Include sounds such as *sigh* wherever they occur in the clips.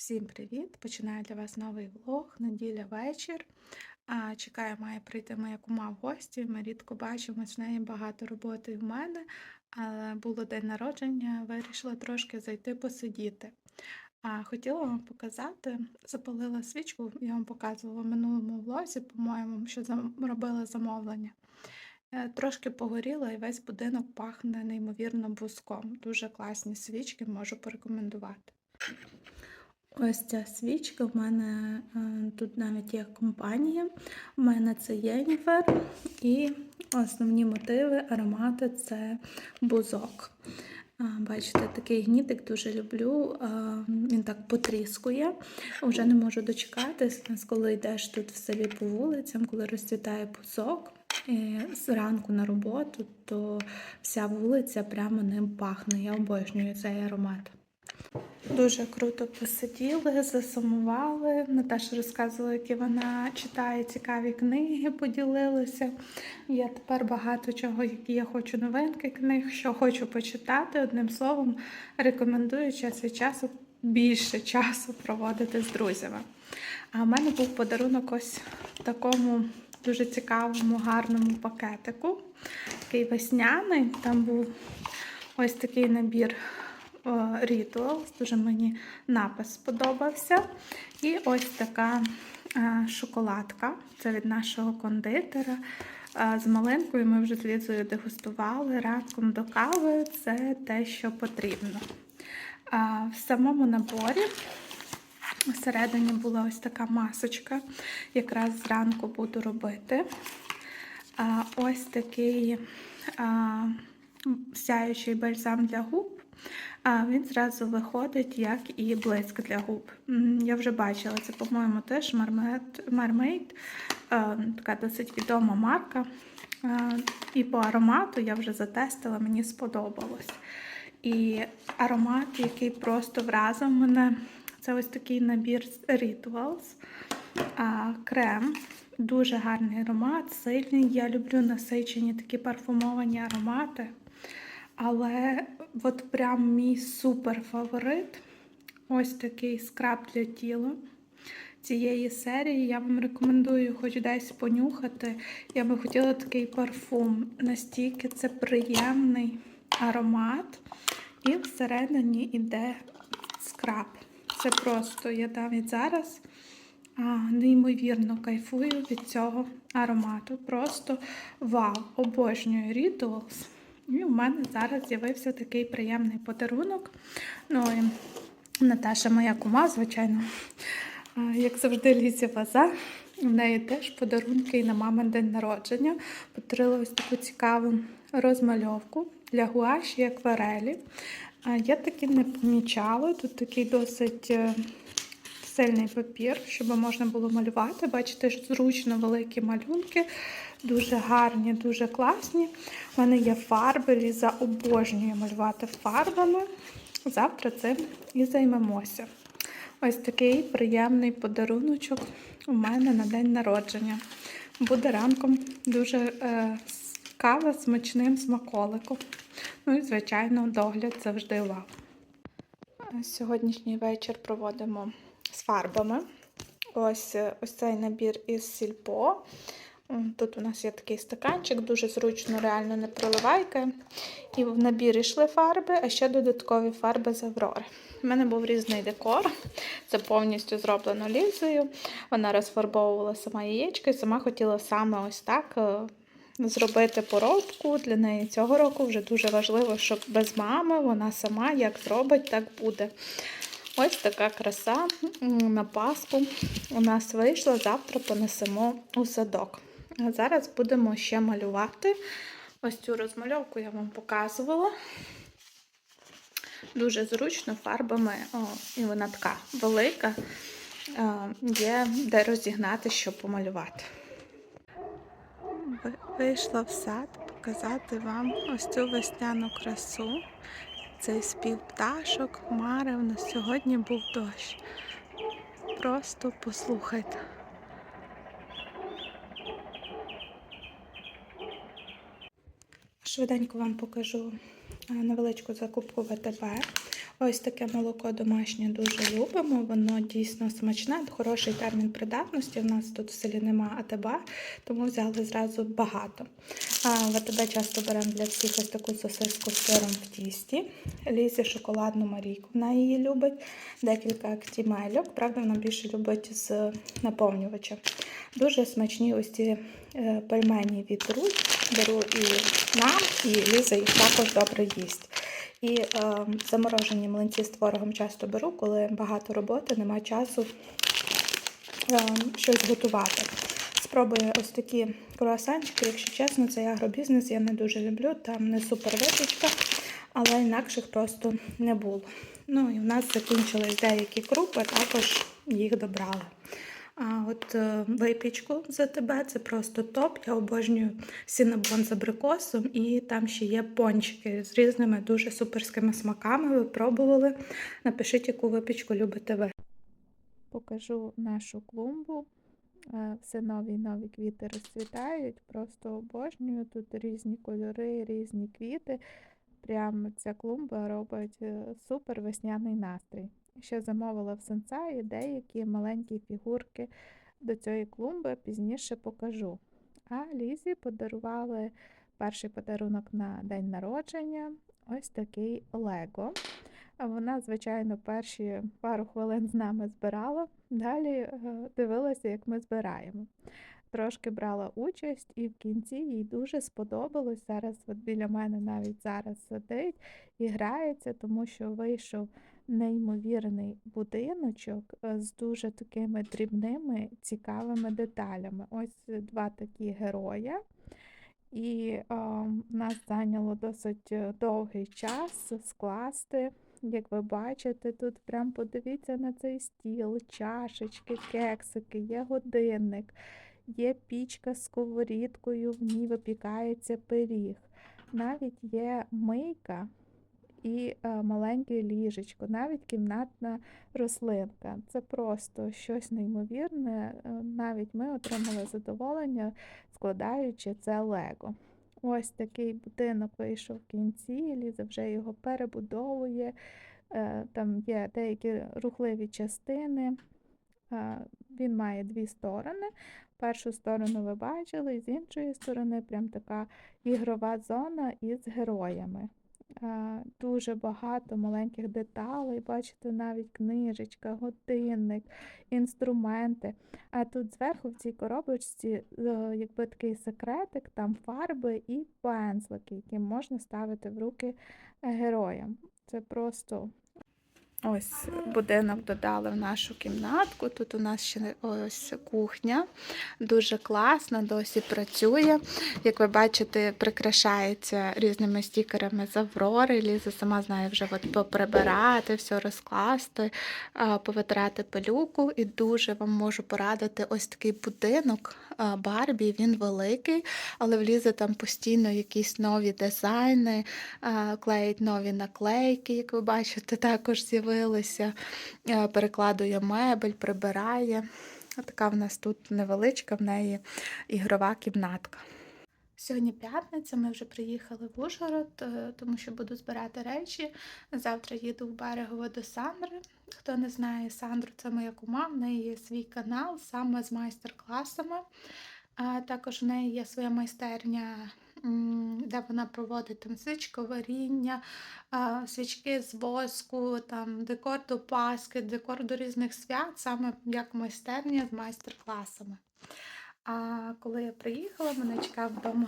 Всім привіт! Починаю для вас новий влог. Неділя вечір. Чекаю, має прийти моя кума в гості. Ми рідко бачимось, в неї багато роботи в мене, але було день народження, вирішила трошки зайти посидіти. А, хотіла вам показати, запалила свічку, я вам показувала в минулому влозі, по-моєму, що робила замовлення. Е, Трошки погоріла і весь будинок пахне неймовірно буском. Дуже класні свічки, можу порекомендувати. Ось ця свічка в мене е, тут навіть є компанія. У мене це Єніфер. І основні мотиви, аромати це бузок. Бачите, такий гнітик дуже люблю. Він так потріскує. Вже не можу дочекатись, коли йдеш тут в селі по вулицям, коли розцвітає бузок. І зранку на роботу, то вся вулиця прямо ним пахне. Я обожнюю цей аромат. Дуже круто посиділи, засумували. Наташа розказувала, які вона читає цікаві книги, поділилася. Я тепер багато чого, які я хочу новинки книг, що хочу почитати. Одним словом, рекомендую час від часу більше часу проводити з друзями. А в мене був подарунок ось в такому дуже цікавому, гарному пакетику. Такий весняний. Там був ось такий набір Rituals, дуже мені напис сподобався. І ось така е, шоколадка. Це від нашого кондитера. Е, З малинкою ми вже з Лізою дегустували ранком до кави. Це те, що потрібно. В самому наборі всередині була ось така масочка. Якраз зранку буду робити. Ось такий сяючий бальзам для губ. А він зразу виходить, як і блиск для губ. Я вже бачила, це, по-моєму, теж Marmite, е, така досить відома марка. Е, І по аромату я вже затестила, мені сподобалось. І аромат, який просто вразив мене, це ось такий набір Rituals. Крем. Дуже гарний аромат, сильний. Я люблю насичені такі парфумовані аромати. Але от прям мій супер фаворит ось такий скраб для тіла цієї серії. Я вам рекомендую хоч десь понюхати. Я би хотіла такий парфум. Настільки це приємний аромат. І всередині йде скраб. Це просто я навіть зараз а, неймовірно кайфую від цього аромату. Просто вау! Обожнюю Rituals. І в мене зараз з'явився такий приємний подарунок. Ну і Наташа, моя кума, звичайно, як завжди, лізі ваза. В неї теж подарунки і на мамин день народження. Подарила ось таку цікаву розмальовку для гуаші і акварелі. Я таки не помічала. Тут такий досить сильний папір, щоб можна було малювати. Бачите, зручно великі малюнки, дуже гарні, дуже класні. У мене є фарби, Ліза обожнює малювати фарбами. Завтра цим і займемося. Ось такий приємний подаруночок у мене на день народження. Буде ранком дуже е, кава смачним смаколиком. Ну і, звичайно, догляд завжди вау. Сьогоднішній вечір проводимо з фарбами. Ось, е, ось цей набір із сільпо. Тут у нас є такий стаканчик, дуже зручно, реально не проливайка. І в набір йшли фарби, а ще додаткові фарби з Аврори. У мене був різний декор. Це повністю зроблено лізою. Вона розфарбовувала сама яєчко і сама хотіла саме ось так е, зробити поробку. Для неї цього року вже дуже важливо, щоб без мами вона сама як зробить, так буде. Ось така краса на Пасху у нас вийшла. Завтра понесемо у садок. А зараз будемо ще малювати. Ось цю розмальовку я вам показувала. Дуже зручно фарбами, о, і вона така велика, е, є де розігнати, щоб помалювати. Вийшла в сад показати вам ось цю весняну красу. Цей спів пташок, хмари. У сьогодні був дощ. Просто послухайте. Швиденько вам покажу е, невеличку закупку ВТБ. Ось таке молоко домашнє дуже любимо. Воно дійсно смачне, хороший термін придатності. У нас тут в селі нема АТБ, тому взяли зразу багато. В АТБ часто беремо для всіх ось таку сосиску з сиром в тісті. Лізі шоколадну Марійку, вона її любить. Декілька актімельок. Правда, вона більше любить з наповнювачем. Дуже смачні ось ці е, пельмені від Русь. Беру і нам, і Ліза їх також добре їсть. І е, заморожені млинці з творогом часто беру, коли багато роботи, немає часу е, щось готувати. Спробую ось такі круасанчики, якщо чесно, це агробізнес, я не дуже люблю, там не супер випічка, але інакших просто не було. Ну і в нас закінчились деякі крупи, також їх добрали. А от е, випічку за тебе це просто топ. Я обожнюю сінабон з абрикосом, і там ще є пончики з різними дуже суперськими смаками. Ви пробували. Напишіть, яку випічку любите ви. Покажу нашу клумбу. Е, Все нові нові квіти розцвітають. Просто обожнюю. Тут різні кольори, різні квіти. Прямо ця клумба робить е, супер весняний настрій. Ще замовила в сенсаї деякі маленькі фігурки до цієї клумби, пізніше покажу. А Лізі подарували перший подарунок на день народження ось такий Лего. Вона, звичайно, перші пару хвилин з нами збирала, далі е, дивилася, як ми збираємо. Трошки брала участь, і в кінці їй дуже сподобалось. Зараз от біля мене навіть зараз сидить і грається, тому що вийшов неймовірний будиночок е, з дуже такими дрібними цікавими деталями. Ось два такі героя. І а, в нас зайняло досить е, довгий час скласти. Як ви бачите, тут прям подивіться на цей стіл, чашечки, кексики, є годинник, є пічка з сковорідкою, в ній випікається пиріг. Навіть є мийка і е, маленьке ліжечко, навіть кімнатна рослинка. Це просто щось неймовірне. Е, Навіть ми отримали задоволення, складаючи це лего. Ось такий будинок вийшов в кінці, Ліза вже його перебудовує. Е, Там є деякі рухливі частини. Він має дві сторони. Першу сторону ви бачили, з іншої сторони прям така ігрова зона із героями. Е, Дуже багато маленьких деталей, бачите, навіть книжечка, годинник, інструменти. А тут зверху в цій коробочці, е, якби такий секретик, там фарби і пензлики, які можна ставити в руки героям. Це просто Ось будинок додали в нашу кімнатку. Тут у нас ще ось кухня, дуже класна, досі працює. Як ви бачите, прикрашається різними стікерами з Аврори. Ліза сама знає вже от поприбирати, все розкласти, повитирати пилюку. І дуже вам можу порадити ось такий будинок Барбі. Він великий, але влізе там постійно якісь нові дизайни, клеїть нові наклейки, як ви бачите, також з'явилися перекладує мебель, прибирає. Така в нас тут невеличка, в неї ігрова кімнатка. Сьогодні п'ятниця, ми вже приїхали в Ужгород, е, тому що буду збирати речі. Завтра їду в берегово до Сандри. Хто не знає, Сандру це моя кума, в неї є свій канал саме з майстер-класами. Також в неї є своя майстерня де вона проводить там свічковаріння, свічки з воску, там декор до Пасхи, декор до різних свят, саме як майстерня з майстер-класами. А коли я приїхала, мене чекав вдома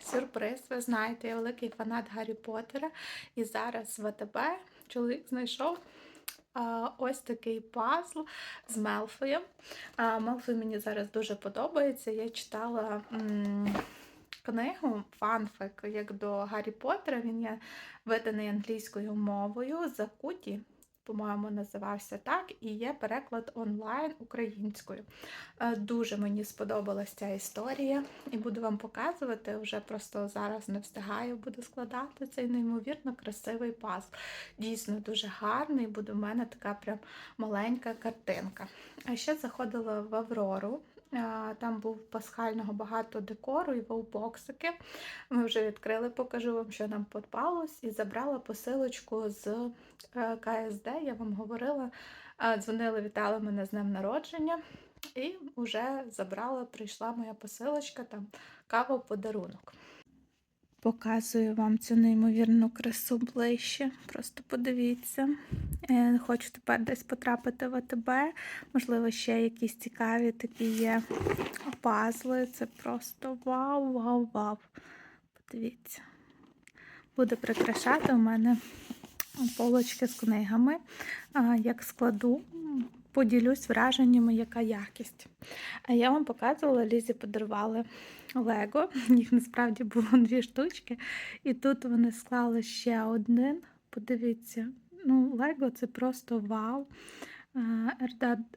сюрприз. Ви знаєте, я великий фанат Гаррі Поттера. І зараз в АТБ чоловік знайшов ось такий пазл з Мелфоєм. Мелфой мені зараз дуже подобається. Я читала. Книгу фанфик, як до Гаррі Поттера, він є виданий англійською мовою Закуті, по-моєму, називався так, і є переклад онлайн українською. Е, дуже мені сподобалася ця історія, і буду вам показувати. Вже просто зараз не встигаю, буду складати цей неймовірно красивий паз. Дійсно дуже гарний, буде в мене така прям маленька картинка. А ще заходила в Аврору Там був пасхального багато декору і вовбоксики. Ми вже відкрили, покажу вам, що нам подбалось, і забрала посилочку з е, КСД. Я вам говорила, дзвонили, вітали мене з днем народження. І вже забрала, прийшла моя посилочка, там кава подарунок. Показую вам цю неймовірну красу ближче. Просто подивіться. Е, Хочу тепер десь потрапити в АТБ. Можливо, ще якісь цікаві такі є пазли. Це просто вау, вау, вау. Подивіться. Буде прикрашати у мене полочки з книгами. Як складу, поділюсь враженнями, яка якість. А я вам показувала, Лізі подарували Лего. *laughs* Їх насправді було дві штучки. І тут вони склали ще один. Подивіться, ну, Лего це просто вау.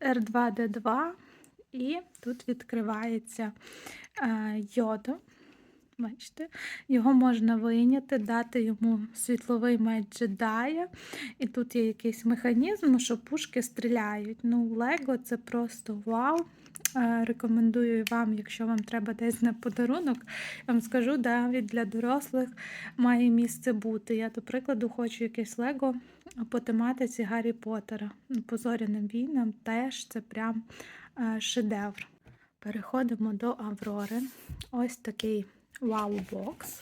R2D2. І тут відкривається йодо. Бачите, його можна вийняти, дати йому світловий меч джедая. І тут є якийсь механізм, що пушки стріляють. Ну, Лего це просто вау. Рекомендую вам, якщо вам треба десь на подарунок, я вам скажу, навіть для дорослих має місце бути. Я, до прикладу, хочу якесь Лего по тематиці Гаррі Поттера. По зоряним війнам теж це прям шедевр. Переходимо до Аврори. Ось такий вау-бокс.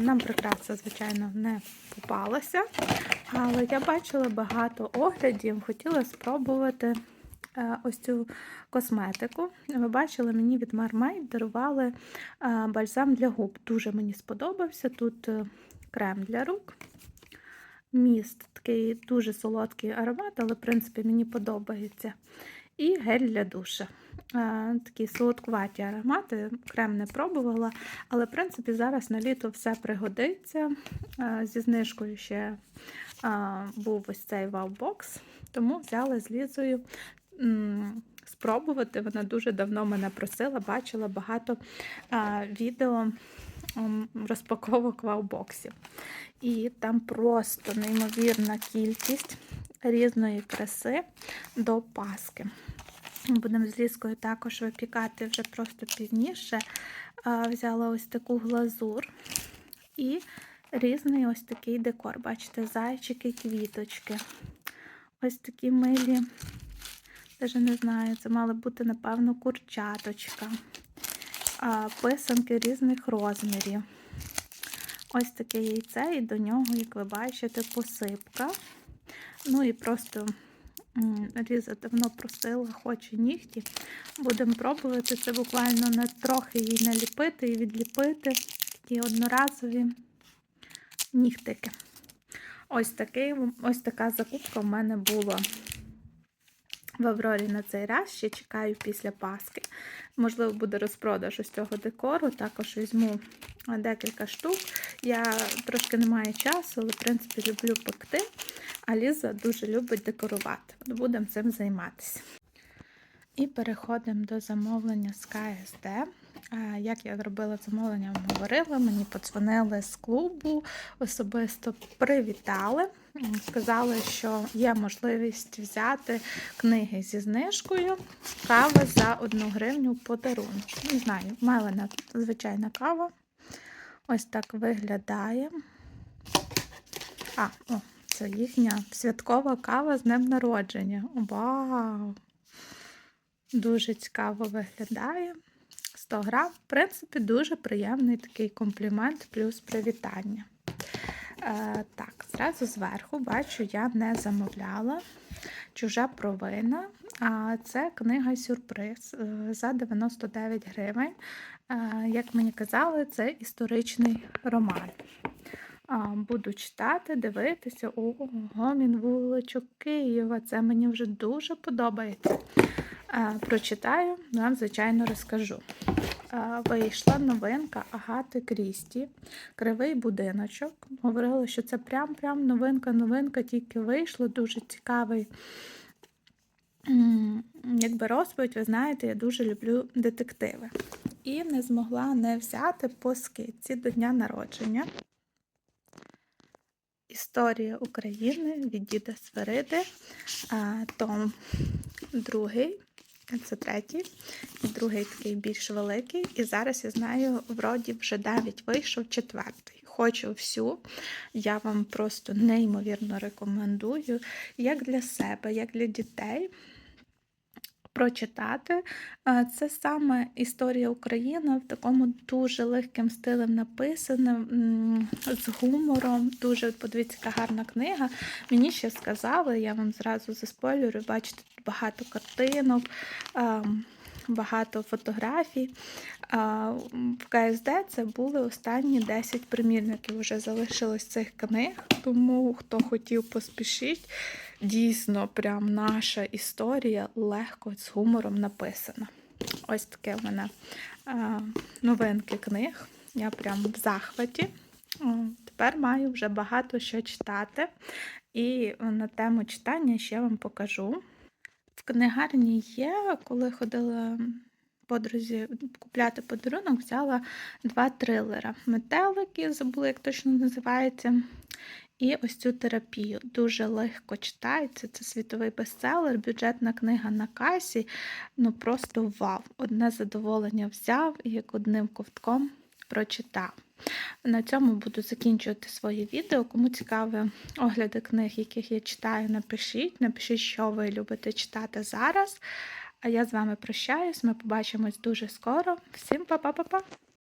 Нам прикраса, звичайно, не попалася, але я бачила багато оглядів, хотіла спробувати ось цю косметику. Ви бачили, мені від Marmite дарували бальзам для губ. Дуже мені сподобався. Тут е, крем для рук. Міст такий дуже солодкий аромат, але, в принципі, мені подобається. І гель для душа. Такі солодкуваті аромати, крем не пробувала, але, в принципі, зараз на літо все пригодиться. Зі знижкою ще був ось цей вау-бокс, тому взяла з Лізою спробувати. Вона дуже давно мене просила, бачила багато відео розпаковок вау-боксів. І там просто неймовірна кількість різної краси до паски. Будемо з ліскою також випікати вже просто пізніше. Взяла ось таку глазур і різний ось такий декор. Бачите, зайчики, квіточки. Ось такі милі, навіть не знаю, це мали бути, напевно, курчаточка, писанки різних розмірів. Ось таке яйце, і до нього, як ви бачите, посипка. Ну і просто Ліза давно просила, хоче нігті. Будемо пробувати це буквально на трохи її наліпити і відліпити. Такі одноразові нігтики. Ось такий, ось така закупка в мене була в Аврорі на цей раз. Ще чекаю після Паски. Можливо, буде розпродаж ось цього декору. Також візьму декілька штук. Я трошки не маю часу, але, в принципі, люблю пекти. А Ліза дуже любить декорувати. Будемо цим займатися. І переходимо до замовлення з КСД. Як я зробила замовлення, вам говорила, мені подзвонили з клубу, особисто привітали. Сказали, що є можливість взяти книги зі знижкою, кава за 1 гривню подарунок. Не знаю, мелена звичайна кава. Ось так виглядає. А, о, це їхня святкова кава з днем народження. Вау! Дуже цікаво виглядає. 100 грам, в принципі, дуже приємний такий комплімент, плюс привітання. Е, Так, зразу зверху бачу, я не замовляла чужа провина. А це книга сюрприз е, за 99 гривень. Е, як мені казали, це історичний роман. Буду читати, дивитися, о, гомін вуличок Києва. Це мені вже дуже подобається. Прочитаю, вам, звичайно, розкажу. Вийшла новинка Агати Крісті, Кривий будиночок. Говорила, що це прям-прям новинка-новинка, тільки вийшло, дуже цікавий. Якби розповідь, ви знаєте, я дуже люблю детективи. І не змогла не взяти по скидці до дня народження. Історія України від діда Свериди, том другий. Це третій, і другий такий більш великий. І зараз я знаю, вроді вже навіть вийшов четвертий. Хочу всю. Я вам просто неймовірно рекомендую, як для себе, як для дітей. Прочитати. Це саме історія України в такому дуже легким стилем написана, з гумором. Дуже подивіться, яка гарна книга. Мені ще сказали, я вам зразу заспойлюю, бачите, тут багато картинок, багато фотографій. В КСД це були останні 10 примірників. Вже залишилось цих книг, тому хто хотів поспішіть. Дійсно, прям наша історія легко з гумором написана. Ось таке в мене а, новинки книг. Я прям в захваті. Тепер маю вже багато що читати. І на тему читання ще вам покажу. В книгарні є, коли ходила подрузі купляти подарунок, взяла два трилера. Метелики, забула, як точно називається. І ось цю терапію дуже легко читається. Це світовий бестселер, бюджетна книга на касі. Ну просто вау! Одне задоволення взяв і як одним ковтком прочитав. На цьому буду закінчувати своє відео. Кому цікаві огляди книг, яких я читаю, напишіть. Напишіть, що ви любите читати зараз. А я з вами прощаюсь. Ми побачимось дуже скоро. Всім па-па-па-па!